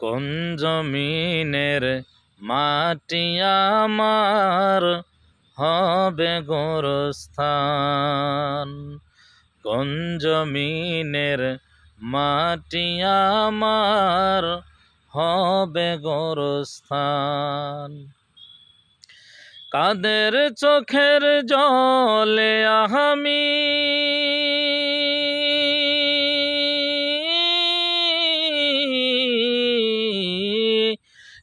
কোন জমিনের মাটি আমার হবে গোরস্থান? কোন জমিনের মাটি আমার হবে গোরস্থান? কাদের চোখের জলে আহামি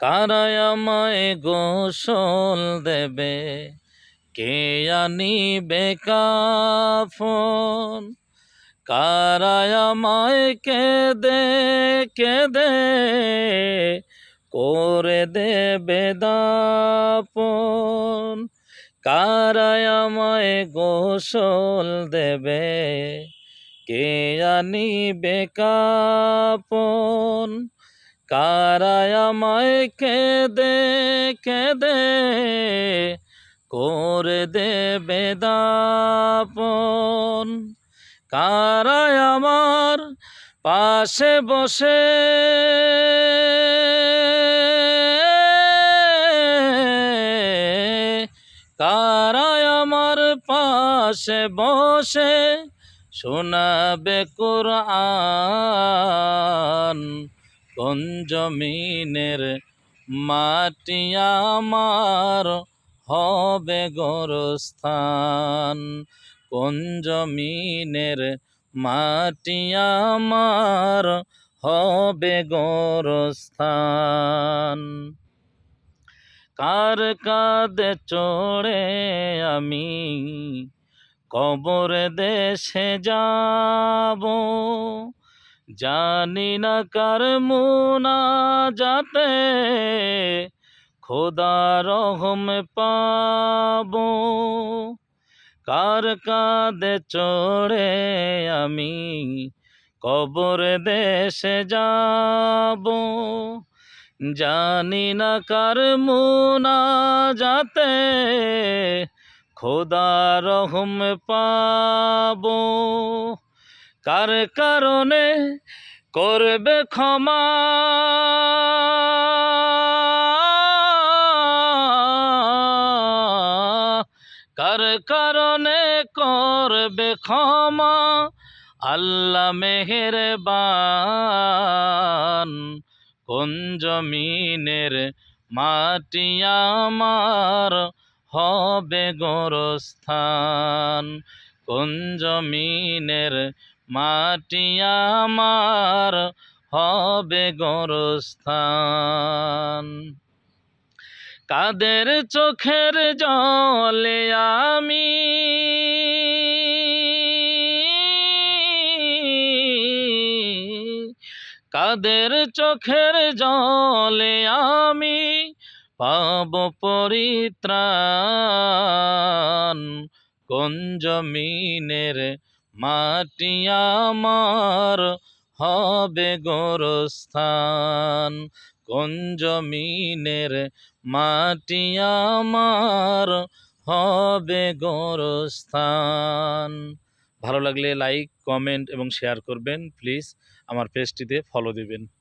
কারায় আমায় গোসল দেবে? কে আনিবে কাফন? কারায় আমায় কেঁদে কেঁদে, করে দেবে দাপন কারায় আমায় গোসল দেবে? কে আনিবে কাপন কারায় আমায় কেঁদে কেঁদে করে দেবে দাপন। কারায় আমার পাশে বসে কারায় আমার পাশে বসে শোনাবে কোরআন। কোন জমিনের মাটি আমার হবে গোরস্থান। কোন জমিনের মাটি আমার হবে গোরস্থান। কার কাঁদে চড়ে আমি কবর দেশে যাব? জানি না কার মুনা যাতে খোদা রহম পাব। কার কাঁদে চড়ে আমি কবর দেশে যাব? জানি না কার মুনা যাতে খোদা রহম পাব। কার কারণে করবে ক্ষমা? কার কারণে করবে ক্ষমা? আল্লাহ মেহেরবান, কোন জমিনের মাটি আমার হবে গোরস্থান? কোন জমিনের মাটি আমার হবে গোরস্থান। কাদের চোখের জলে আমি কাদের চোখের জলে আমি পাব পরিত্রাণ। কোন জমিনের মাটি আমার হবে গোরস্থান। কোন জমিনের মাটি হবে গোরস্থান? ভালো লাগলে লাইক কমেন্ট এবং শেয়ার করবেন। প্লিজ আমার পেজটিতে ফলো দিবেন।